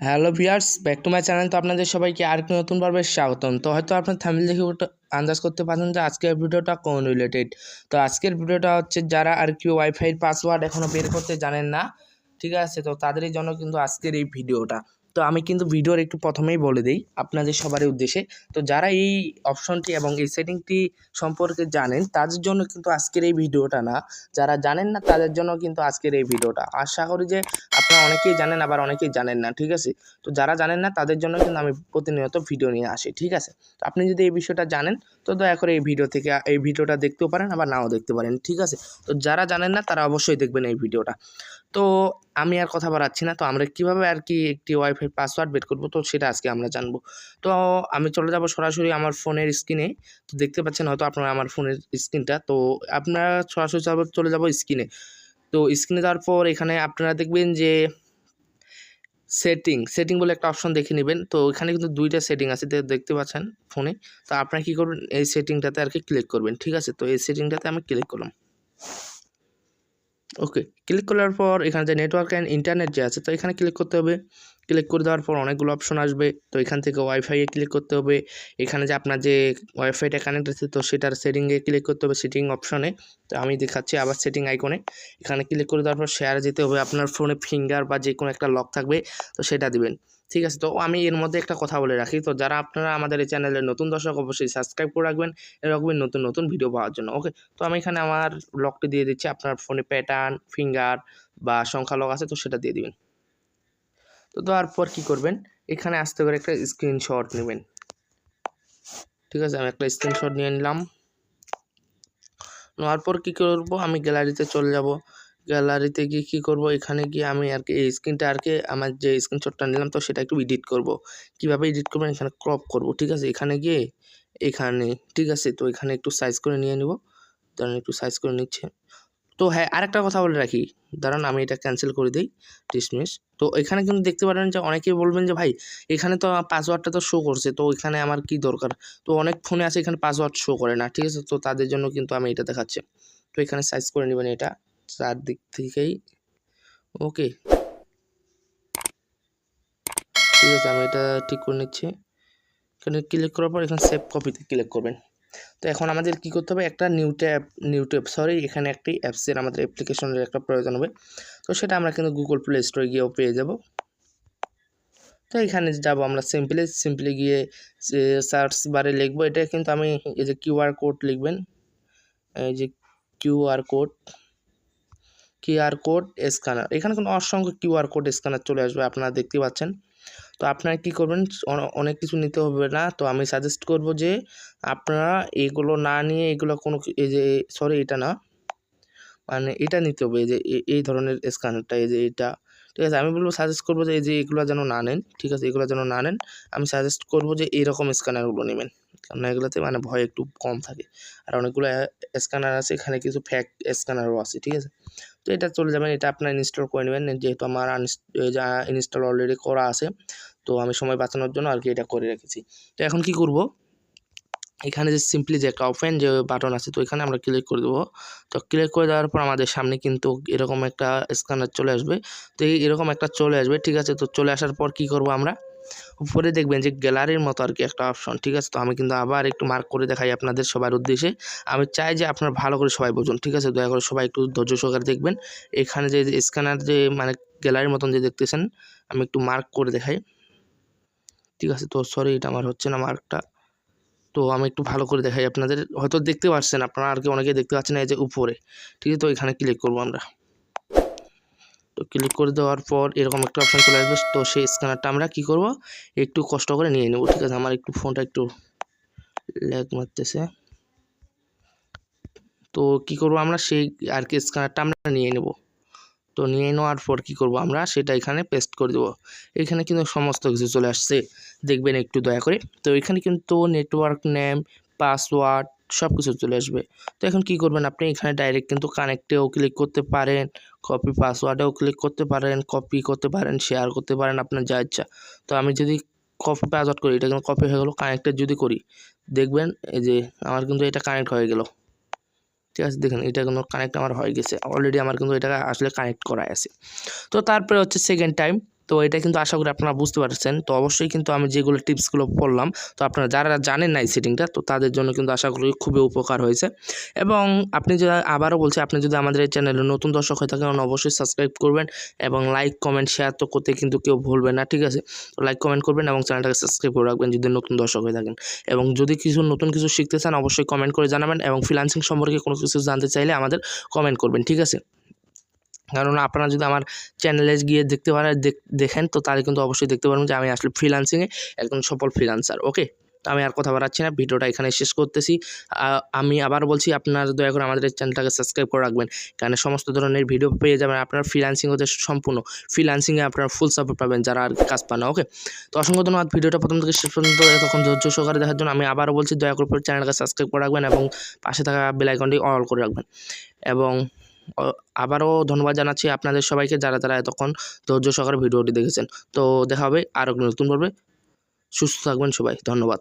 Hello viewers back to my channel. তো আপনাদের সবাইকে আর কি নতুন পর্বে স্বাগতম। তো হয়তো আপনার থামিল দেখে আন্দাজ করতে পারছেন যে আজকের ভিডিওটা কোন রিলেটেড তো আজকের ভিডিওটা হচ্ছে যারা আর কি ওয়াইফাইয়ের পাসওয়ার্ড এখনও বের করতে জানেন না, ঠিক আছে? তো তাদেরই জন্য কিন্তু আজকের এই ভিডিওটা। তো আমি কিন্তু ভিডিওর একটু প্রথমেই বলে দিই আপনাদের সবারই উদ্দেশ্যে। তো যারা এই অপশনটি এবং এই সেটিংটি সম্পর্কে জানেন, তাদের জন্য কিন্তু আজকের এই ভিডিওটা না। যারা জানেন না, তাদের জন্য কিন্তু আজকের এই ভিডিওটা। আশা করি যে আপনারা অনেকেই জানেন, আবার অনেকেই জানেন না, ঠিক আছে? তো যারা জানেন না, তাদের জন্য কিন্তু আমি প্রতিনিয়ত ভিডিও নিয়ে আসি, ঠিক আছে? তো আপনি যদি এই বিষয়টা জানেন, তো দয়া করে এই ভিডিও থেকে, এই ভিডিওটা দেখতেও পারেন, আবার নাও দেখতে পারেন, ঠিক আছে? তো যারা জানেন না, তারা অবশ্যই দেখবেন এই ভিডিওটা। তো আমি আর কথা বাড়াচ্ছি না। তো আমরা কীভাবে আর কি একটি ওয়াইফাই পাসওয়ার্ড বের করব? তো সেটা আজকে আমরা জানব। তো আমি চলে যাব সরাসরি আমার ফোনের স্ক্রিনে তো দেখতে পাচ্ছেন হয়তো আপনারা আমার ফোনের স্ক্রিনটা তো আপনারা সরাসরি চলে যাব স্ক্রিনে তো স্ক্রিনে যাওয়ার পর এখানে আপনারা দেখবেন যে সেটিং সেটিং বলে একটা অপশন দেখে নেবেন। তো এখানে কিন্তু দুইটা সেটিং আছে দেখতে পাচ্ছেন ফোনে। তো আপনারা কী করবেন? এই সেটিংটাতে আর কি ক্লিক করবেন। ঠিক আছে? তো এই সেটিংটাতে আমি ক্লিক করলাম। ওকে, ক্লিক করার পর এখানে যে নেটওয়ার্ক অ্যান্ড ইন্টারনেট যে আছে, তো এখানে ক্লিক করতে হবে। ক্লিক করে দেওয়ার পর অনেকগুলো অপশন আসবে। তো এখান থেকে ওয়াইফাইয়ে ক্লিক করতে হবে। এখানে যে আপনার যে ওয়াইফাইটা কানেক্ট আছে, তো সেটার সেটিংয়ে ক্লিক করতে হবে সেটিং অপশনে তো আমি দেখাচ্ছি আবার সেটিং আইকনে এখানে ক্লিক করে দেওয়ার পর শেয়ারে যেতে হবে। আপনার ফোনে ফিঙ্গার বা যে কোনো একটা লক থাকবে, তো সেটা দিবেন। ঠিক আছে, তো আমি এর মধ্যে একটা কথা বলে রাখি। তো যারা আপনারা আমাদের এই চ্যানেলের নতুন দর্শক, অবশ্যই সাবস্ক্রাইব করে রাখবেন এরকমই নতুন নতুন ভিডিও পাওয়ার জন্য। ওকে তো আমি এখানে আমার লকটি দিয়ে দিচ্ছি। আপনার ফোনে প্যাটার্ন ফিঙ্গার বা সংখ্যা লক আছে, তো সেটা দিয়ে দিবেন। তো তারপর পর কী করবেন? এখানে আসতে করে একটা স্ক্রিনশট নেবেন। ঠিক আছে, আমি একটা স্ক্রিনশট নিয়ে নিলাম। নেওয়ার পর কী করব? আমি গ্যালারিতে চলে যাব। গ্যালারিতে গিয়ে কী করব? এখানে গিয়ে আমি আর কি এই স্ক্রিনটা আর কি আমার যে স্ক্রিনশটটা নিলাম, তো সেটা একটু এডিট করব। কীভাবে এডিট করবেন এখানে ক্রপ করব, ঠিক আছে? এখানে গিয়ে, এখানে, ঠিক আছে? তো এখানে একটু সাইজ করে নিয়ে নেব। দাঁড়ান একটু সাইজ করে নিচ্ছে। তো হ্যাঁ আরেকটা কথা বলে রাখি। দাঁড়ান আমি এটা ক্যান্সেল করে দিই ডিসমিস তো এখানে কিন্তু দেখতে পারেন যে অনেকেই বলবেন যে, ভাই, এখানে তো পাসওয়ার্ডটা তো শো করছে, তো এখানে আমার কি দরকার? তো অনেক ফোনে আছে এখানে পাসওয়ার্ড শো করে না, ঠিক আছে? তো তাদের জন্য কিন্তু আমি এটা দেখাচ্ছি। তো এখানে সাইজ করে নেবেন এটা। চারদিক থেকেই। ওকে ঠিক আছে, আমি এটা ঠিক করে নিচ্ছি। এখানে ক্লিক করার পর এখানে সেভ কপিতে ক্লিক করবেন। তো এখন আমাদের কি করতে হবে? একটা new tab new tab sorry এখানে একটি অ্যাপসের আমাদের অ্যাপ্লিকেশনের একটা প্রয়োজন হবে। তো সেটা আমরা কিন্তু গুগল প্লে স্টোরে গিয়েও পেয়ে যাব। তো এখানে যাব আমরা সিম্পলি সিম্পলি গিয়ে সার্চ বারে লিখব। এটা কিন্তু আমি এই যে কিউআর কোড লিখবেন। এই যে QR code QR code scanner. এখানে কোনো অসংখ্য কিউআর কোড স্ক্যানার চলে আসবে, আপনারা দেখতে পাচ্ছেন। তো আপনারা কী করবেন অনেক কিছু নিতে হবে না। তো আমি সাজেস্ট করব যে, আপনারা এগুলো না নিয়ে এগুলো কোনো এই যে সরি এটা না। মানে এটা নিতে হবে, এই যে এই ধরনের স্ক্যানারটা, এই যে, এটা। ঠিক আছে, আমি বলব সাজেস্ট করব যে, এই যে, এগুলো যেন না নেন, ঠিক আছে, এগুলো যেন না নেন। আমি সাজেস্ট করব যে এইরকম স্ক্যানারগুলো নেবেন। কারণ এগুলোতে মানে ভয় একটু কম থাকে। আর অনেকগুলো স্ক্যানার আছে, এখানে কিছু ফ্যাক স্ক্যানারও আছে, ঠিক আছে? তো এটা চলে যাবেন, এটা আপনার ইনস্টল করে নেবেন। যেহেতু আমার যা ইনস্টল অলরেডি করা আছে, তো আমি সময় বাঁচানোর জন্য আর কি এটা করে রেখেছি। তো এখন কি করব? এখানে যে সিম্পলি যে একটা ওপেন যে বাটন আছে, তো এখানে আমরা ক্লিক করে দেবো। তো ক্লিক করে দেওয়ার পর আমাদের সামনে কিন্তু এরকম একটা স্ক্যানার চলে আসবে। তো এরকম একটা চলে আসবে, ঠিক আছে? তো চলে আসার পর কি করব আমরা? উপরে দেখবেন যে গ্যালারির মতো আর কি একটা অপশন ঠিক আছে? তো আমি কিন্তু আবার একটু মার্ক করে দেখাই আপনাদের সবার উদ্দেশ্যে। আমি চাই যে আপনারা ভালো করে সবাই বুঝুন, ঠিক আছে? দয়া করে সবাই একটু ধৈর্য সহকারে দেখবেন। এখানে যে স্ক্যানার যে মানে গ্যালারির মতন যে দেখতেছেন, আমি একটু মার্ক করে দেখাই। ঠিক আছে? তো সরি এটা আমার হচ্ছে না মার্কটা তো আমি একটু ভালো করে দেখাই আপনাদের। হয়তো দেখতে পাচ্ছেন আপনারা আর কি অনেকে দেখতে পাচ্ছেন এই যে উপরে। ঠিক আছে? তো এখানে ক্লিক করব আমরা। ক্লিক করে দেওয়ার পর এরকম একটা অপশান চলে আসবে। তো সেই স্ক্যানারটা আমরা কি করব? একটু কষ্ট করে নিয়ে নেব। ঠিক আছে, আমার একটু ফোনটা একটু ল্যাগ মারতেছে। তো কি করব আমরা? সেই আর কি স্ক্যানারটা আমরা নিয়ে নেব। তো নিয়ে নেওয়ার পর কি করব আমরা? সেটা এখানে পেস্ট করে দেবো। এখানে কিন্তু সমস্ত কিছু চলে আসছে। দেখবেন একটু দয়া করে। তো এখানে কিন্তু নেটওয়ার্ক নেম পাসওয়ার্ড সব কিছু চলে আসবে। তো এখন কি করবেন আপনি? এখানে ডাইরেক্ট কিন্তু কানেক্টেও ক্লিক করতে পারেন কপি পাসওয়ার্ডেও ক্লিক করতে পারেন কপি করতে পারেন শেয়ার করতে পারেন আপনার যা ইচ্ছা। তো আমি যদি কপি পাসওয়ার্ড করি, এটা কিন্তু কপি হয়ে গেলো কানেক্টেড যদি করি, দেখবেন এই যে আমার কিন্তু এটা কানেক্ট হয়ে গেল। ঠিক আছে, দেখেন এটা কিন্তু কানেক্ট আমার হয়ে গেছে। অলরেডি আমার কিন্তু এটা আসলে কানেক্ট করা আছে। তো তারপরে হচ্ছে সেকেন্ড টাইম তো এটা কিন্তু আশা করি আপনারা বুঝতে পারছেন। তো অবশ্যই কিন্তু আমি যেগুলো টিপসগুলো বললাম তো আপনারা যারা জানেন না এই সেটিংটা, তো তাদের জন্য কিন্তু আশা করি খুবই উপকার হয়েছে। এবং আপনি যদি আবারও বলছি, আপনি যদি আমাদের এই চ্যানেলে নতুন দর্শক হয়ে থাকেন, অবশ্যই সাবস্ক্রাইব করবেন এবং লাইক, কমেন্ট, শেয়ার তো করতে কিন্তু কেউ ভুলবেন না, ঠিক আছে? তো লাইক, কমেন্ট করবেন এবং চ্যানেলটাকে সাবস্ক্রাইব করে রাখবেন যদি নতুন দর্শক হয়ে থাকেন। এবং যদি কিছু নতুন কিছু শিখতে চান, অবশ্যই কমেন্ট করে জানাবেন এবং ফ্রিলান্সিং সম্পর্কে কোনো কিছু জানতে চাইলে আমাদের কমেন্ট করবেন, ঠিক আছে? কারণ আপনারা যদি আমার চ্যানেলে গিয়ে দেখতে পারেন, দেখ- দেখেন, তো তাহলে কিন্তু অবশ্যই দেখতে পারবেন যে আমি আসলে ফ্রিলান্সিংয়ে একজন সফল ফ্রিলান্সার ওকে তো আমি আর কথা বাড়াচ্ছি না, ভিডিওটা এখানে শেষ করতেছি। আমি আবার বলছি, আপনারা দয়া করে আমাদের চ্যানেলটাকে সাবস্ক্রাইব করে রাখবেন কারণ সমস্ত ধরনের ভিডিও পেয়ে যাবেন আপনার ফ্রিলান্সিং হতে সম্পূর্ণ। ফ্রিলান্সিংয়ে আপনারা ফুল সাপোর্ট পাবেন যারা আর কাজ পান ওকে তো অসংখ্য ধন্যবাদ, ভিডিওটা প্রথম থেকে শেষ পর্যন্ত এতক্ষণ ধৈর্য সহকারে দেখার জন্য। আমি আবারও বলছি, দয়া করে চ্যানেলটাকে সাবস্ক্রাইব করে রাখবেন এবং পাশে থাকা বেল আইকনটি অল করে রাখবেন। এবং আবারও ধন্যবাদ জানাচ্ছি আপনাদের সবাইকে যারা যারা এতক্ষণ ধৈর্য সহকারে ভিডিওটি দেখেছেন। তো দেখা হবে আরও নতুন পর্বে। সুস্থ থাকবেন সবাই। ধন্যবাদ।